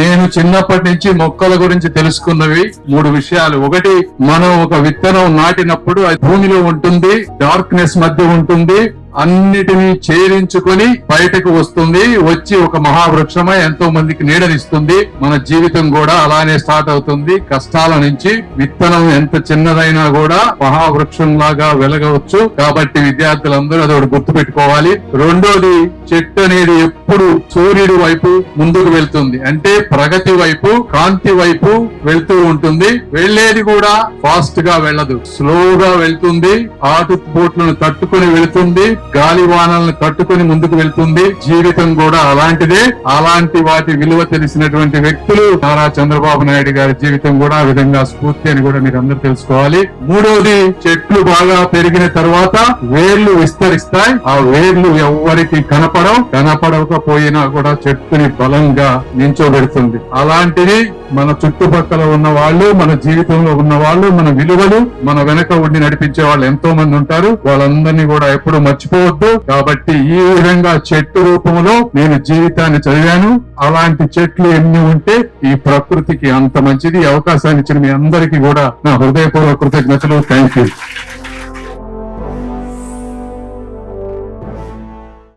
నేను చిన్నప్పటి నుంచి మొక్కల గురించి తెలుసుకున్నవి మూడు విషయాలు. ఒకటి మనం ఒక విత్తనం నాటినప్పుడు అది భూమిలో ఉంటుంది డార్క్నెస్ మధ్య ఉంటుంది అన్నిటినీ ఛేదించుకొని బయటకు వస్తుంది వచ్చి ఒక మహావృక్షమై ఎంతో మందికి నీడనిస్తుంది. మన జీవితం కూడా అలానే స్టార్ట్ అవుతుంది. కష్టాల నుంచి విత్తనం ఎంత చిన్నదైనా కూడా మహావృక్షం లాగా వెలగవచ్చు. కాబట్టి విద్యార్థులందరూ అది ఒకటి గుర్తు పెట్టుకోవాలి రెండోది చెట్టు అనేది ఎప్పుడు సూర్యుడి వైపు ముందుకు వెళ్తుంది. అంటే ప్రగతి వైపు కాంతి వైపు వెళ్తూ ఉంటుంది. వెళ్ళేది కూడా ఫాస్ట్గా వెళ్ళదు. స్లోగా వెళ్తుంది. ఆటు బోట్లను తట్టుకొని వెళుతుంది. గాలి వానలను తట్టుకొని ముందుకు వెళ్తుంది. జీవితం కూడా అలాంటిదే. అలాంటి వాటి విలువ తెలిసినటువంటి వ్యక్తులు నారా చంద్రబాబు నాయుడు గారి జీవితం కూడా ఆ విధంగా స్ఫూర్తి అని కూడా మీరు అందరూ తెలుసుకోవాలి. మూడోది చెట్లు బాగా పెరిగిన తర్వాత వేర్లు విస్తరిస్తాయి. ఆ వేర్లు ఎవ్వరికి కనపడవు. కనపడకపోయినా కూడా చెట్టుని బలంగా నించోబెడుతుంది. అలాంటిది మన చుట్టుపక్కల ఉన్న వాళ్ళు మన జీవితంలో ఉన్న వాళ్ళు మన విలువలు మన వెనక ఉండి నడిపించే వాళ్ళు ఎంతో మంది ఉంటారు. వాళ్ళందరినీ కూడా ఎప్పుడు మర్చిపోవద్దు. కాబట్టి ఈ విధంగా చెట్టు రూపంలో నేను జీవితాన్ని చదివాను. అలాంటి చెట్లు ఎన్ని ఉంటే ఈ ప్రకృతికి అంత మంచిది. అవకాశాన్ని ఇచ్చిన మీ అందరికీ కూడా నా హృదయపూర్వక కృతజ్ఞతలు. Thank you